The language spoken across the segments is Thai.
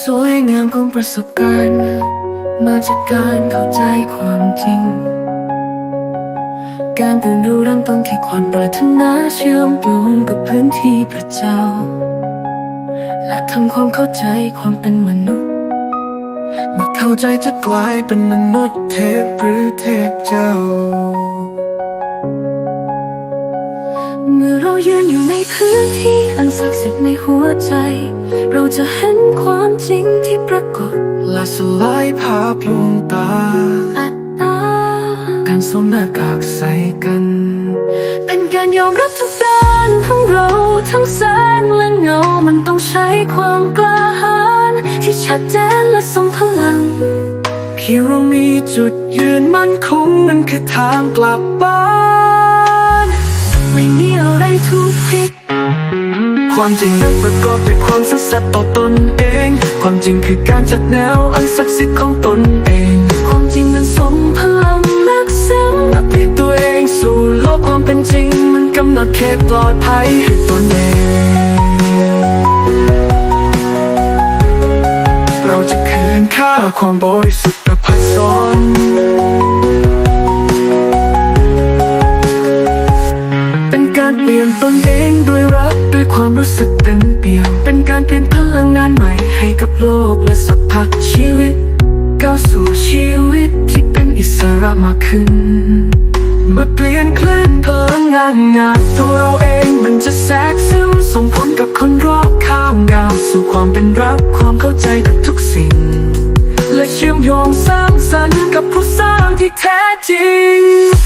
สวยงามของประสบการณ์ มาจากการเข้าใจความจริง การตื่นรู้เริ่มต้นที่ความปรารถนาเชื่อมโยงกับพื้นที่พระเจ้า และทำความเข้าใจความเป็นมนุษย์เมื่อเข้าใจจะกลายเป็นมนุษย์เทพหรือเทพเจ้า เมื่อเรายืนอยู่ในพื้นที่ ศักดิ์สิทธิ์ในหัวใจ เราจะเห็นความจริงที่ปรากฏและสลายภาพลวงตาอัตตา การสวมหน้ากากใส่กัน เป็นการยอมรับทุกด้านของเราทั้งแสงและเงา มันต้องใช้ความกล้าหาญที่ชัดเจนและทรงพลังเพียงเรามีจุดยืนมั่นคงนั่นคือทางกลับบ้าน ไม่มีอะไรถูกผิด ความจริงนั้นประกอบด้วยความซื่อสัตย์ต่อตนเอง ความจริงคือการจัดแนวอันศักดิ์สิทธิ์ของตนเอง ความจริงนั้นทรงพลังนักเส้นอัปเดตตัวเองสู่โลกความเป็นจริง มันกำหนดเขตปลอดภัยให้ตนเองเราจะคืนค่าความบริสุทธิ์ประพัดสอนเป็น กเต็มเปี่ยมเป็นการเปลี่ยนพลังงานใหม่ให้กับโลกและสักพักชีวิตก้าวสู่ชีวิตที่เป็นอิสระมากขึ้นเมื่อเปลี่ยนคลื่นพลังงานงานตัวเราเองมันจะแทรกซึมส่งผลกับคนรอบข้างก้าวสู่ความเป็นรักความเข้าใจกับทุกสิ่ง และเชื่อมโยงสร้างสรรค์กับผู้สร้างที่แท้จริง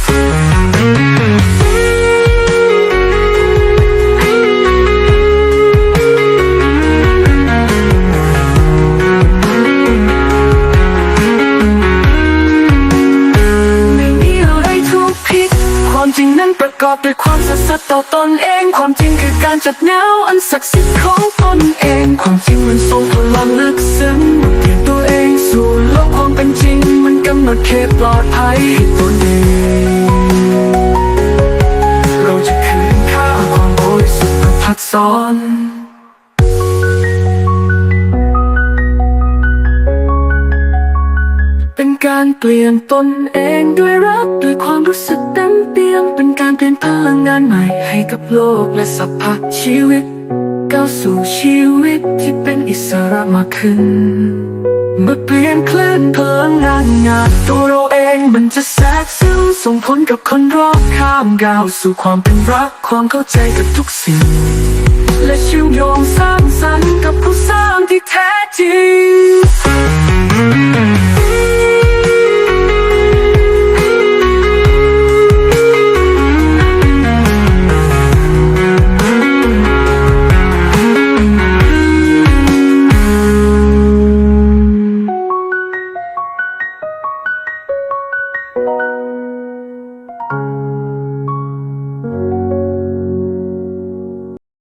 จริงนั้นประกอบด้วยความสัตย์สัตย์ต่อตนเอง ความจริงคือการจัดแนวอันศักดิ์สิทธิ์ของตนเอง ความจริงมันทรงพลังลึกซึ้งเปลี่ยนตัวเองสู่โลกความเป็นจริง มันกำหนดเขตปลอดภัยให้ตนเองเราจะคืนค่าความบริสุทธิ์ประพัดสอน การเปลี่ยนตนเองด้วยรักด้วยความรู้สึกเต็มเปี่ยมเป็นการเปลี่ยนพลังงานใหม่ให้กับโลกและสัพพะชีวิตก้าวสู่ชีวิตที่เป็นอิสระมากขึ้นเมื่อเปลี่ยนคลื่นพลังงานงานตัวเราเองมันจะแทรกซึมส่งผลกับคนรอบข้างก้าวสู่ความเป็นรักความเข้าใจกับทุกสิ่ง และเชื่อมโยงสร้างสรรค์กับผู้สร้างที่แท้จริง